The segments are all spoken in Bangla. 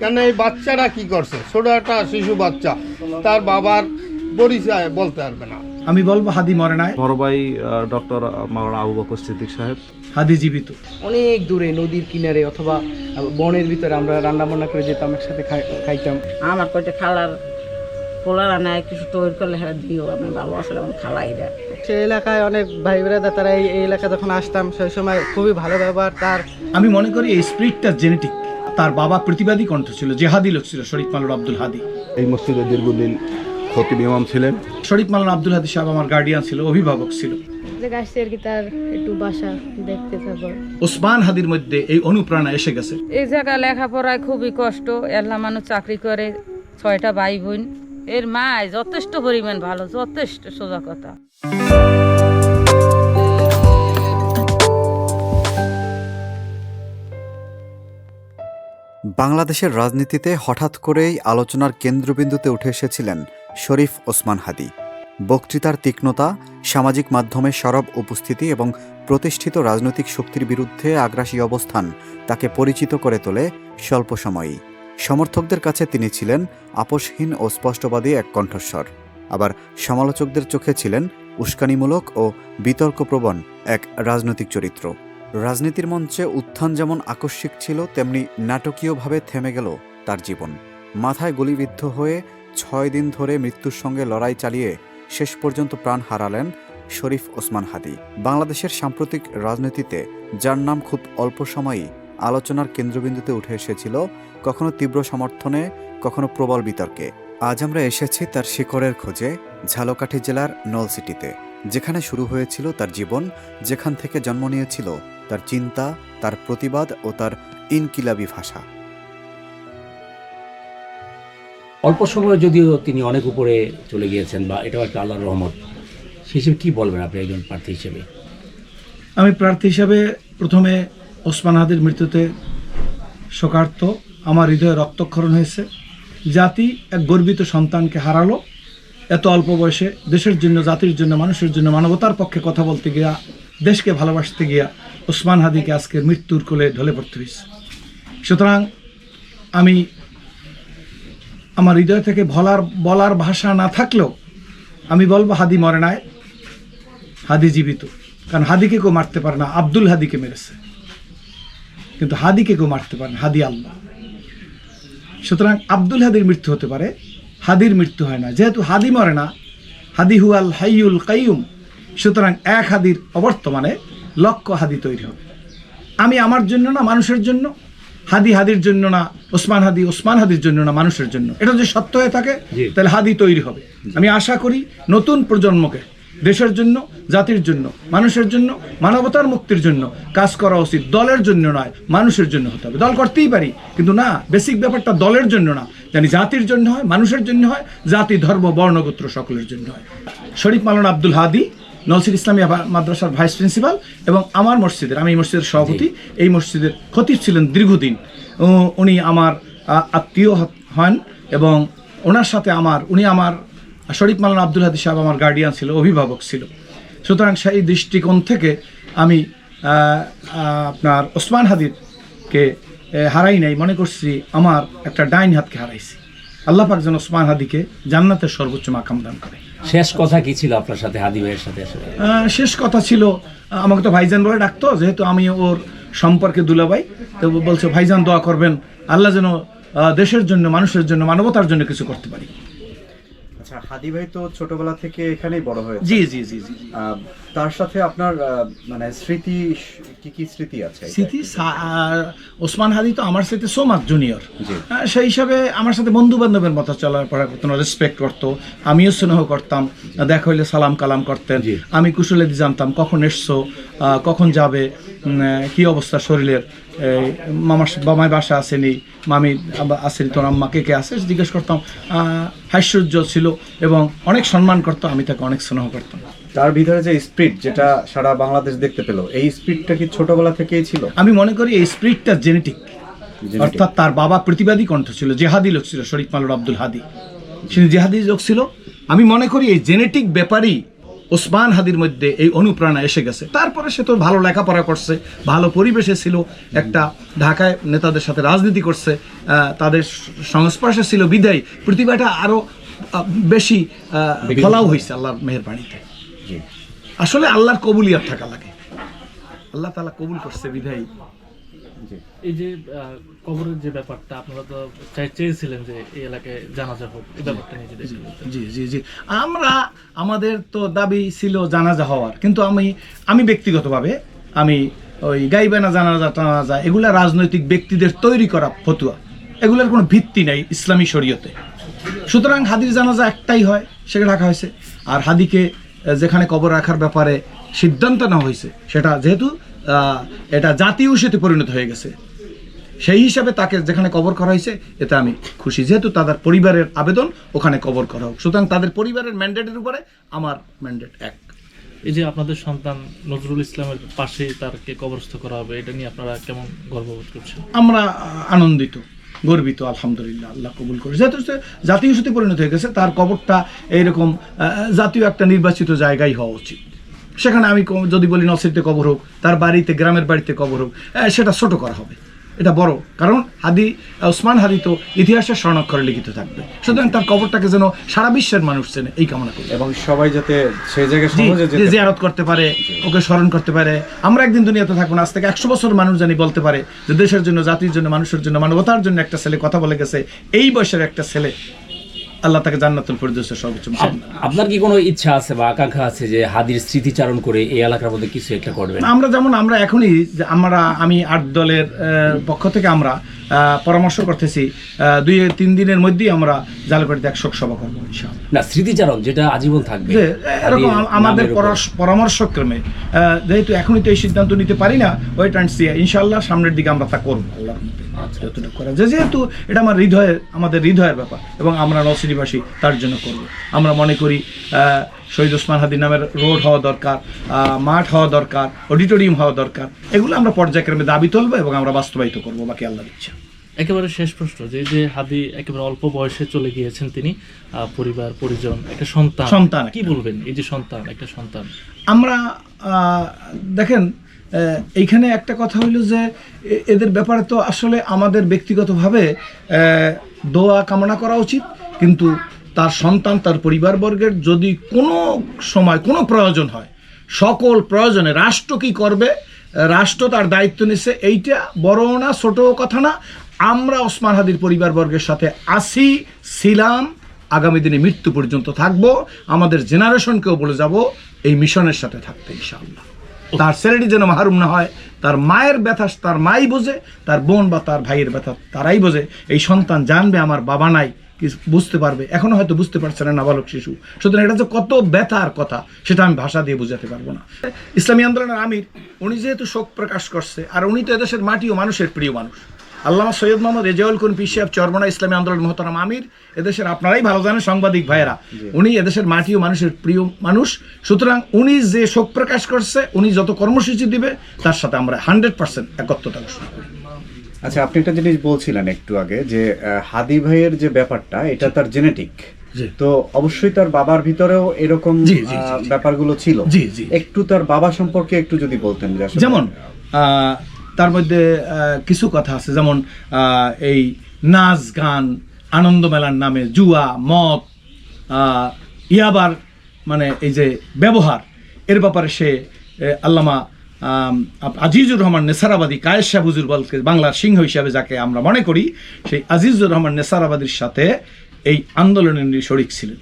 কেন এই বাচ্চারা কি করছে? ছোট একটা শিশু বাচ্চা তার বাবার পরিচয় বলতে পারবে না। আমি বলব হাদি মরে নাই। বড় ভাই ডক্টর মাওলানা আবু বকর সিদ্দিক সাহেব। হাদি জীবিত। অনেক দূরে নদীর কিনারে অথবা বনের ভিতরে আমরা রান্না বান্না করে যেতাম একসাথে খাই- খাইতাম। আমার কয়টা খালার পোলার আনায় কিছু তৈরি করলে হ্যাঁ দিও আমি ভালো আসলে আমার খালাইরা সে এলাকায় অনেক ভাই বেড়াদা তারা এই এই এলাকায় যখন আসতাম সেই সময় খুবই ভালো ব্যবহার তার আমি মনে করি এই স্পিরিটটা জেনেটিক। তার বাবা প্রতিবাদী কণ্ঠ ছিল জেহাদি লোক ছিল শরীফ মালুর আব্দুল হাদি। এই মসজিদে দীর্ঘদিন খতিব ইমাম ছিলেন। শরীফ মালান আব্দুল হাদি সাহেব আমার গার্ডিয়ান ছিল অভিভাবক ছিল। তার একটু বাসা দেখতে ওসমান হাদির মধ্যে এই অনুপ্রেরণা এসে গেছে। এই জায়গায় লেখাপড়ায় খুবই কষ্ট এল্লা মানুষ চাকরি করে ছয়টা ভাই বোন। এর মায় যথেষ্ট পরিমাণ ভালো যথেষ্ট সোজা কথা। বাংলাদেশের রাজনীতিতে হঠাৎ করেই আলোচনার কেন্দ্রবিন্দুতে উঠে এসেছিলেন শরীফ ওসমান হাদি। বক্তৃতার তীক্ষ্ণতা, সামাজিক মাধ্যমে সরব উপস্থিতি এবং প্রতিষ্ঠিত রাজনৈতিক শক্তির বিরুদ্ধে আগ্রাসী অবস্থান তাকে পরিচিত করে তোলে স্বল্প সময়েই। সমর্থকদের কাছে তিনি ছিলেন আপোষহীন ও স্পষ্টবাদী এক কণ্ঠস্বর। আবার সমালোচকদের চোখে ছিলেন উস্কানিমূলক ও বিতর্কপ্রবণ এক রাজনৈতিক চরিত্র। রাজনীতির মঞ্চে উত্থান যেমন আকস্মিক ছিল, তেমনি নাটকীয়ভাবে থেমে গেল তার জীবন। মাথায় গুলিবিদ্ধ হয়ে ছয় দিন ধরে মৃত্যুর সঙ্গে লড়াই চালিয়ে শেষ পর্যন্ত প্রাণ হারালেন শরীফ ওসমান হাদি। বাংলাদেশের সাম্প্রতিক রাজনীতিতে, যার নাম খুব অল্প সময়ই আলোচনার কেন্দ্রবিন্দুতে উঠে এসেছিল, কখনো তীব্র সমর্থনে, কখনো প্রবল বিতর্কে। আজ আমরা এসেছি তার শিকড়ের খোঁজে, ঝালকাঠি জেলার নলসিটিতে, যেখানে শুরু হয়েছিল তার জীবন, যেখান থেকে জন্ম নিয়েছিল তার চিন্তা তার প্রতিবাদ ও তার ইনকিলাবি ভাষা। অল্প সময়ে যদিও তিনি অনেক উপরে চলে গিয়েছেন বা এটাও একটা আল্লাহর রহমত। সেই হিসেবে কী বলবেন আপনি একজন প্রার্থী হিসেবে? আমি প্রার্থী হিসাবে প্রথমে ওসমান হাদির মৃত্যুতে শোকার্ত। আমার হৃদয়ে রক্তক্ষরণ হয়েছে। জাতি এক গর্বিত সন্তানকে হারালো। এত অল্প বয়সে দেশের জন্য জাতির জন্য মানুষের জন্য মানবতার পক্ষে কথা বলতে গিয়া দেশকে ভালোবাসতে গিয়া ওসমান হাদিকে আজকের মৃত্যুর কোলে ঢলে পড়তে হয়েছে। সুতরাং আমি আমার হৃদয় থেকে বলার বলার ভাষা না থাকলেও আমি বলব হাদি মরে নাই, হাদি জীবিত। কারণ হাদিকে কেউ মারতে পারে না, আব্দুল হাদিকে মেরেছে। কিন্তু হাদিকে কেউ মারতে পারে না, হাদি আল্লাহ। সুতরাং আব্দুল হাদির মৃত্যু হতে পারে, হাদির মৃত্যু হয় না। যেহেতু হাদি মরে না, হাদি হুয়াল হাইউল কাইয়ুম। সুতরাং এক হাদির অবর্তমানে লক্ষ হাদি তৈরি হবে। আমি আমার জন্য না মানুষের জন্য? হাদি হাদির জন্য না ওসমান হাদি ওসমান হাদির জন্য না মানুষের জন্য? এটা যদি সত্য হয়ে থাকে তাহলে হাদি তৈরি হবে। আমি আশা করি নতুন প্রজন্মকে দেশের জন্য জাতির জন্য মানুষের জন্য মানবতার মুক্তির জন্য কাজ করা উচিত। দলের জন্য নয় মানুষের জন্য হতে হবে। দল করতেই পারি কিন্তু না বেসিক ব্যাপারটা দলের জন্য না। জানি জাতির জন্য হয় মানুষের জন্য হয় জাতি ধর্ম বর্ণগোত্র সকলের জন্য হয়। শরীফ মালান আব্দুল হাদি নলসির ইসলামী মাদ্রাসার ভাইস প্রিন্সিপাল এবং আমার মসজিদের আমি এই মসজিদের সভাপতি এই মসজিদের খতিব ছিলেন দীর্ঘদিন। ও উনি আমার আত্মীয় হন এবং ওনার সাথে আমার উনি আমার শরীফ মালান আব্দুল হাদি সাহেব আমার গার্ডিয়ান ছিল অভিভাবক ছিল। সুতরাং সেই দৃষ্টিকোণ থেকে আমি আপনার ওসমান হাদিরকে হারাই নাই মনে করছি আমার একটা ডাইন হাতকে হারাইছি। আল্লাহ পাক যেন ওসমান হাদিকে জান্নাতের সর্বোচ্চ মাকাম দান করে শেষ কথা কি ছিল আপনার সাথে হাদি ভাইয়ের সাথে আসলে? শেষ কথা ছিল আমাকে তো ভাইজান বলে ডাকতো যেহেতু আমি ওর সম্পর্কে দুলাভাই তো বলছে ভাইজান দোয়া করবেন আল্লাহ যেন দেশের জন্য মানুষের জন্য মানবতার জন্য কিছু করতে পারি। আচ্ছা হাদি ভাই তো ছোটবেলা থেকে এখানেই বড় হয়েছে। জি জি জি জি। তার সাথে আপনার মানে স্মৃতি কি কি স্মৃতি আছে? স্মৃতি ওসমান হাদি তো আমার সাথে সোমাক জুনিয়র। সেই হিসাবে আমার সাথে বন্ধু বান্ধবের মতো চলাফেরা করতো রেসপেক্ট করতো আমিও স্নেহ করতাম দেখা হইলে সালাম কালাম করতেন। আমি কুশলেদি জানতাম কখন এসছো কখন যাবে কি অবস্থা শরীরের মামার বামায় বাসা আসেনি মামি আসেনি তোর আম্মা কে কে আছে? জিজ্ঞেস করতাম হাস্যর্য ছিল এবং অনেক সম্মান করতো আমি তাকে অনেক স্নেহ করতাম। তার ভিতরে যে স্পিরিট যেটা সারা বাংলাদেশ দেখতে পেল এই স্পিরিটটা কি ছোটবেলা থেকেই ছিল? আমি মনে করি এই স্পিরিটটা জেনেটিক অর্থাৎ তার বাবা প্রতিবাদী কণ্ঠ ছিল জেহাদি লোক ছিল শরীফ মালুর আব্দুল হাদি। তিনি জেহাদি লোক ছিল আমি মনে করি এই জেনেটিক ব্যাপারই ওসমান হাদির মধ্যে এই অনুপ্রেরণা এসে গেছে। তারপরে সে তো ভালো লেখাপড়া করছে ভালো পরিবেশে ছিল একটা ঢাকায় নেতাদের সাথে রাজনীতি করছে আহ, তাদের সংস্পর্শে ছিল বিদায়। প্রতিভাটা আরও বেশি আহ, ফলাও হয়েছে আল্লাহর মেহরবাণীতে। আসলে আল্লাহর কবুলিয়াত থাকা লাগে। আল্লাহ তালা কবুল করছে বিধায়। এই যে কবরের যে ব্যাপারটা আপনারা তো চেয়েছিলেন যে এই এলাকায় জানাজা হোক এই ব্যাপারটা নিয়ে। জি জি জি। আমরা আমাদের তো দাবি ছিল জানাজা হওয়ার। কিন্তু আমি আমি ব্যক্তিগতভাবে আমি ওই গাইবানা জানাজা টানাজা এগুলা রাজনৈতিক ব্যক্তিদের তৈরি করা ফতুয়া। এগুলোর কোনো ভিত্তি নাই ইসলামী শরীয়তে। সুতরাং হাদির জানাজা একটাই হয় সেটা রাখা হয়েছে। আর হাদিকে যেখানে কবর রাখার ব্যাপারে সিদ্ধান্ত নেওয়া হয়েছে সেটা যেহেতু এটা জাতীয় ইস্যুতে পরিণত হয়ে গেছে। সেই হিসাবে তাকে যেখানে কবর করা হয়েছে এতে আমি খুশি। যেহেতু তাদের পরিবারের আবেদন ওখানে কবর করা হোক। সুতরাং তাদের পরিবারের ম্যান্ডেটের উপরে আমার ম্যান্ডেট এক। এই যে আপনাদের সন্তান নজরুল ইসলামের পাশে তারকে কবরস্থ করা হবে এটা নিয়ে আপনারা কেমন গর্ববোধ করছেন? আমরা আনন্দিত। গর্বিত, আলহামদুলিল্লাহ, আল্লাহ কবুল করে। যেহেতু জাতীয় ইস্যুতে পরিণত হয়ে গেছে, তার কবরটা এইরকম জাতীয় একটা নির্বাচিত জায়গায় হওয়া উচিত। সেখানে আমি যদি বলি নসিরতে কবর হোক, তার বাড়িতে, গ্রামের বাড়িতে কবর হোক সেটা ছোট করা হবে। এটা বড়। কারণ হাদি ওসমান হাদি তো ইতিহাসের স্বর্ণাক্ষরে লিখিত থাকবে। সুতরাং তার কবরটাকে যেন সারা বিশ্বের মানুষ চেনে এই কামনা করি। এবং সবাই যাতে সেই জায়গায় জিয়ারত করতে পারে ওকে স্মরণ করতে পারে। আমরা একদিন দুনিয়াতে থাকব না আজ থেকে একশো বছর মানুষ জানি বলতে পারে যে দেশের জন্য জাতির জন্য মানুষের জন্য মানবতার জন্য একটা ছেলে কথা বলে গেছে। এই বয়সের একটা ছেলে আল্লাহ তাকে জান্নাতুল ফেরদৌসের সর্বোচ্চ। আপনার কি কোনো ইচ্ছা আছে বা আকাঙ্ক্ষা আছে যে হাদির স্মৃতিচারণ করে এই এলাকার মধ্যে কিছু একটা করবেন? আমরা যেমন আমরা এখনই যে আমরা আমি আট দলের পক্ষ থেকে আমরা পরামর্শ করতেছি দুই তিন দিনের মধ্যেই আমরা জালকাঠিতে এক শোক সভা করব না স্মৃতিচারণ যেটা আজীবন থাকবে। যে এরকম আমাদের পরামর্শক্রমে যেহেতু এখনই তো এই সিদ্ধান্ত নিতে পারি না ওয়েট অ্যান্ড সি ইনশাল্লাহ সামনের দিকে আমরা তা করব আল্লাহর মধ্যে যতটুকু করা। যায়। যেহেতু এটা আমার হৃদয়ের আমাদের হৃদয়ের ব্যাপার এবং আমরা নসিরিবাসী তার জন্য করব। আমরা মনে করি শহীদ ওসমান হাদির নামের রোড হওয়া দরকার মাঠ হওয়া দরকার অডিটোরিয়াম হওয়া দরকার এগুলো আমরা পর্যায়ক্রমে দাবি তুলবো এবং আমরা বাস্তবায়িত করব বাকি আল্লাহর ইচ্ছা একেবারে শেষ প্রশ্ন যে যে হাদি একেবারে অল্প বয়সে চলে গিয়েছেন তিনি পরিবার পরিজন একটা সন্তান সন্তান কি বলবেন? এই যে সন্তান একটা সন্তান। আমরা দেখেন এইখানে একটা কথা হইল যে এদের ব্যাপারে তো আসলে আমাদের ব্যক্তিগতভাবে দোয়া কামনা করা উচিত, কিন্তু তার সন্তান, তার পরিবারবর্গের যদি কোনো সময়, কোনো প্রয়োজন হয়, সকল প্রয়োজনে রাষ্ট্র কি করবে, রাষ্ট্র তার দায়িত্ব নিছে, এইটা বড় না ছোট কথা না। আমরা ওসমান হাদির পরিবারবর্গের সাথে আসি, ছিলাম, আগামী দিনে মৃত্যু পর্যন্ত থাকব, আমাদের জেনারেশনকেও বলে যাব, এই মিশনের সাথে থাকতে ইনশাআল্লাহ। তার ছেলেটি যেন মাহরুম না হয়, তার মায়ের ব্যথা তার মাই বোঝে, তার বোন বা তার ভাইয়ের ব্যথা তারাই বোঝে। এই সন্তান জানবে আমার বাবা নাই বুঝতে পারবে। এখনও হয়তো বুঝতে পারছে না নাবালক শিশু। সুতরাং এটা যে কত ব্যথার কথা, সেটা আমি ভাষা দিয়ে বোঝাতে পারব না। ইসলামী আন্দোলনের আমির, উনি যেহেতু শোক প্রকাশ করছে, আর উনি তো এদেশের মাটি ও মানুষের প্রিয় মানুষ। আল্লামা সৈয়দ মোহাম্মদ রেজাউল কুন পিসাব চরমনা ইসলামী আন্দোলন মহতারাম আমির এদেশের আপনারাই ভালো জানেন সাংবাদিক ভাইয়েরা। উনি এদেশের মাটি ও মানুষের প্রিয় মানুষ। সুতরাং উনি যে শোক প্রকাশ করছে উনি যত কর্মসূচি দিবে তার সাথে আমরা হান্ড্রেড পার্সেন্ট একত্রতা ঘোষণা করি আচ্ছা আপনি একটা জিনিস বলছিলেন একটু আগে যে হাদি ভাইয়ের যে ব্যাপারটা এটা তার জেনেটিক। তো অবশ্যই তার বাবার ভিতরেও এরকম ব্যাপারগুলো ছিল। একটু তার বাবা সম্পর্কে একটু যদি বলতেন যেমন তার মধ্যে কিছু কথা আছে যেমন এই নাচ গান আনন্দ মেলার নামে জুয়া মদ ইয়াবার মানে এই যে ব্যবহার এর ব্যাপারে সে আল্লামা আজিজুর রহমান নেসারাবাদী কায়েশা বুজুর বলকে বাংলার সিংহ হিসাবে যাকে আমরা মনে করি সেই আজিজুর রহমান নেসারাবাদীর সাথে এই আন্দোলনে উনি শরিক ছিলেন।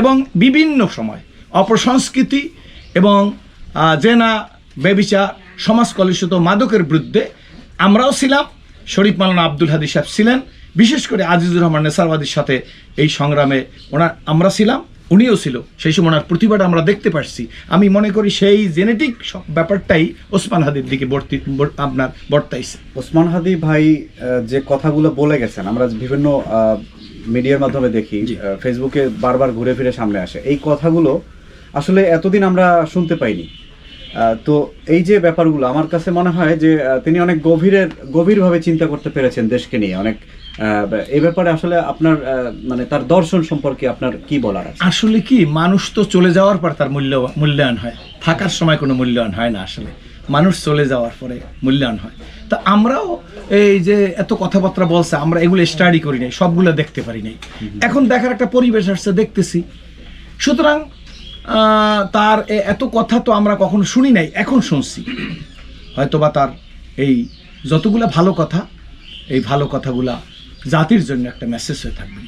এবং বিভিন্ন সময় অপসংস্কৃতি এবং জেনা বেবিচার সমাজ কলুষিত মাদকের বিরুদ্ধে আমরাও ছিলাম। শরীফ মালানা আব্দুল হাদি সাহেব ছিলেন। বিশেষ করে আজিজুর রহমান নেসারবাদীর সাথে এই সংগ্রামে ওনার আমরা ছিলাম উনিও ছিল। সেই সময় ওনার প্রতিভাটা আমরা দেখতে পাচ্ছি আমি মনে করি সেই জেনেটিক ব্যাপারটাই ওসমান হাদির দিকে বর্তি আপনার বর্তাইছে। ওসমান হাদি ভাই যে কথাগুলো বলে গেছেন আমরা বিভিন্ন মিডিয়ার মাধ্যমে দেখি ফেসবুকে বারবার ঘুরে ফিরে সামনে আসে। এই কথাগুলো আসলে এতদিন আমরা শুনতে পাইনি। তো এই যে ব্যাপারগুলো আমার কাছে মনে হয় যে তিনি অনেক গভীরের গভীরভাবে চিন্তা করতে পেরেছেন দেশকে নিয়ে। অনেক এই ব্যাপারে আসলে আপনার মানে তার দর্শন সম্পর্কে আপনার কি বলার আছে? আসলে কি মানুষ তো চলে যাওয়ার পর তার মূল্য মূল্যায়ন হয়। থাকার সময় কোনো মূল্যায়ন হয় না আসলে। মানুষ চলে যাওয়ার পরে মূল্যায়ন হয়। তা আমরাও এই যে এত কথাবার্তা বলছে আমরা এগুলো স্টাডি করি নাই সবগুলো দেখতে পারি নাই। এখন দেখার একটা পরিবেশ আসছে দেখতেছি। সুতরাং তার এত কথা তো আমরা কখনো শুনি নাই, এখন শুনছি। হয়তোবা তার এই যতগুলা ভালো কথা, এই ভালো কথাগুলা জাতির জন্য একটা মেসেজ হয়ে থাকবে